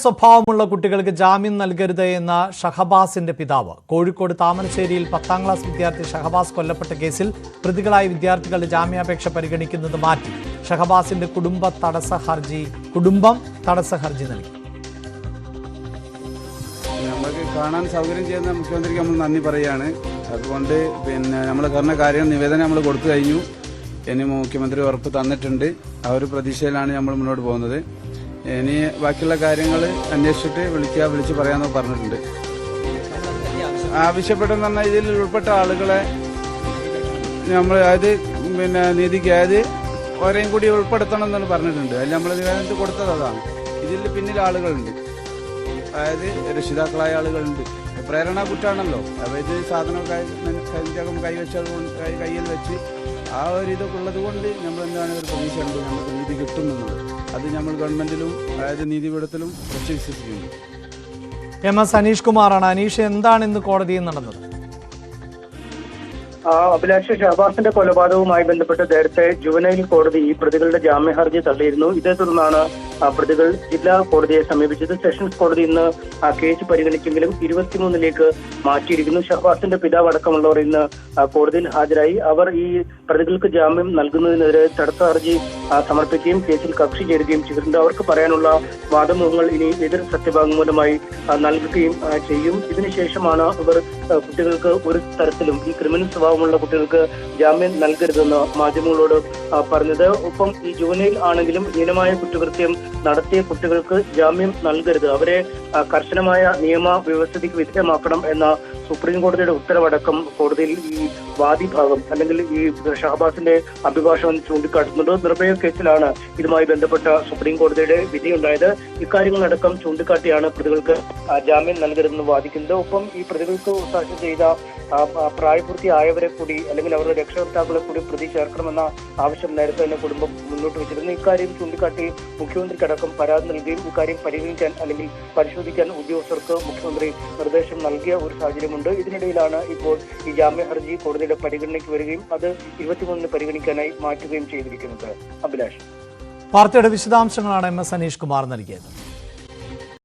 സ്വഭാവമുള്ള കുട്ടികൾക്ക് ജാമ്യം നൽകരുത് എന്ന ഷഹബാസിന്റെ പിതാവ്. കോഴിക്കോട് താമരശ്ശേരിയിൽ പത്താം ക്ലാസ് വിദ്യാർത്ഥി ഷഹബാസ് കൊല്ലപ്പെട്ട കേസിൽ പ്രതികളായ വിദ്യാർത്ഥികളുടെ ജാമ്യാപേക്ഷ പരിഗണിക്കുന്നത് മാറ്റി. ഷഹബാസിന്റെ കുടുംബ തടസ്സ ഹർജി കുടുംബം തടസ്സ ഹർജി നൽകി. നമുക്ക് കാണാൻ സൗകര്യം ചെയ്യുന്ന മുഖ്യമന്ത്രിക്ക് നമ്മൾ നന്ദി പറയുകയാണ്. അതുകൊണ്ട് പിന്നെ നമ്മൾ പറഞ്ഞ കാര്യം നിവേദനം നമ്മൾ കൊടുത്തു കഴിഞ്ഞു. ഇനി മുഖ്യമന്ത്രി ഉറപ്പ് തന്നിട്ടുണ്ട്. ആ ഒരു പ്രതീക്ഷയിലാണ് നമ്മൾ മുന്നോട്ട് പോകുന്നത്. ഇനി ബാക്കിയുള്ള കാര്യങ്ങൾ അന്വേഷിച്ചിട്ട് വിളിക്കുക വിളിച്ച് പറയാമെന്ന് പറഞ്ഞിട്ടുണ്ട്. ആവശ്യപ്പെട്ടെന്ന് പറഞ്ഞാൽ ഇതിൽ ഉൾപ്പെട്ട ആളുകളെ നമ്മൾ അത് പിന്നെ നീതിക്ക് അതായത് ഓരെയും കൂടി ഉൾപ്പെടുത്തണം എന്നാണ് പറഞ്ഞിട്ടുണ്ട്. അതിൽ നമ്മൾ നിവേദനത്തിൽ കൊടുത്തത് അതാണ്. ഇതിൽ പിന്നിൽ ആളുകളുണ്ട്. അതായത് രക്ഷിതാക്കളായ ആളുകളുണ്ട്. പ്രേരണ കുറ്റാണല്ലോ. അപ്പോൾ ഇത് സാധനം കൈ കൈജകം കൈവച്ചത് കൊണ്ട് കൈ കയ്യിൽ വെച്ച് ആ ഒരു ഇതൊക്കെ ഉള്ളത് കൊണ്ട് നമ്മൾ എന്താണ് ഒരു പ്രതീക്ഷ ഉണ്ട് നമുക്ക് നീതി കിട്ടുമെന്നുള്ളത്. അത് നമ്മൾ ഗവൺമെന്റിലും അതായത് നീതിപീഠത്തിലും ഉറച്ചു വിശ്വസിക്കുന്നു. എം എസ് അനീഷ് കുമാറാണ്. അനീഷ് എന്താണ് ഇന്ന് കോടതിയിൽ നടന്നത്? ആ, അഭിലാഷ് ഷഹബാസിന്റെ കൊലപാതകവുമായി ബന്ധപ്പെട്ട് നേരത്തെ ജുവനൈൽ കോടതി ഈ പ്രതികളുടെ ജാമ്യ ഹർജി തള്ളിയിരുന്നു. ഇതേ തുടർന്നാണ് പ്രതികൾ ജില്ലാ കോടതിയെ സമീപിച്ചത്. സെഷൻസ് കോടതി ഇന്ന് ആ കേസ് പരിഗണിച്ചെങ്കിലും ഇരുപത്തിമൂന്നിലേക്ക് മാറ്റിയിരിക്കുന്നു. ഷഹബാസിന്റെ പിതാവ് അടക്കമുള്ളവർ ഇന്ന് കോടതിയിൽ ഹാജരായി. അവർ ഈ പ്രതികൾക്ക് ജാമ്യം നൽകുന്നതിനെതിരെ തടസ്സ ഹർജി സമർപ്പിക്കുകയും കേസിൽ കക്ഷി ചേരുകയും ചെയ്തിട്ടുണ്ട്. അവർക്ക് പറയാനുള്ള വാദമുഖങ്ങൾ ഇനി എതിർ സത്യവാങ്മൂലമായി നൽകുകയും ചെയ്യും. ഇതിനുശേഷമാണ് ഇവർ കുട്ടികൾക്ക് ഒരു തരത്തിലും ഈ ക്രിമിനൽ സ്വഭാവമുള്ള കുട്ടികൾക്ക് ജാമ്യം നൽകരുതെന്ന് മാധ്യമങ്ങളോട് പറഞ്ഞത്. ഒപ്പം ഈ ജൂനിയൽ ആണെങ്കിലും ഹീനമായ കുറ്റകൃത്യം നടത്തിയ കുട്ടികൾക്ക് ജാമ്യം നൽകരുത്. അവരെ കർശനമായ നിയമ വ്യവസ്ഥയ്ക്ക് വിധേയമാക്കണം എന്ന സുപ്രീം കോടതിയുടെ ഉത്തരവടക്കം കോടതിയിൽ ഈ വാദിഭാഗം അല്ലെങ്കിൽ ഈ ഷഹബാസിന്റെ അഭിഭാഷകൻ ചൂണ്ടിക്കാട്ടുന്നത് നിർഭയ കേസിലാണ്. ഇതുമായി ബന്ധപ്പെട്ട സുപ്രീം കോടതിയുടെ വിധിയുണ്ടായത്. ഇക്കാര്യങ്ങളടക്കം ചൂണ്ടിക്കാട്ടിയാണ് പ്രതികൾക്ക് ജാമ്യം നൽകരുതെന്ന് വാദിക്കുന്നത്. ഒപ്പം ഈ പ്രതികൾക്ക് സാക്ഷ്യം ചെയ്ത പ്രായപൂർത്തിയായവരെ കൂടി അല്ലെങ്കിൽ അവരുടെ രക്ഷകർത്താക്കളെ കൂടി പ്രതി ചേർക്കണമെന്ന ആവശ്യം നേരത്തെ തന്നെ കുടുംബം മുന്നോട്ട് വെച്ചിരുന്നു. ഇക്കാര്യം ചൂണ്ടിക്കാട്ടി മുഖ്യമന്ത്രിക്കടക്കം പരാതി നൽകുകയും ഇക്കാര്യം പരിഗണിക്കാൻ അല്ലെങ്കിൽ പരിശോധിക്കാൻ ഉദ്യോഗസ്ഥർക്ക് മുഖ്യമന്ത്രി നിർദ്ദേശം നൽകിയ ഒരു സാഹചര്യമുണ്ട്. ഇതിനിടയിലാണ് ഇപ്പോൾ ഈ ജാമ്യ ഹർജി കോടതിയുടെ പരിഗണനയ്ക്ക് വരികയും അത് ഇരുപത്തിമൂന്നിന് പരിഗണിക്കാനായി മാറ്റുകയും ചെയ്തിരിക്കുന്നത്. അഭിലാഷ്. വാർത്തയുടെ വിശദാംശങ്ങളാണ് എം എസ് അനീഷ് കുമാർ നൽകിയത്.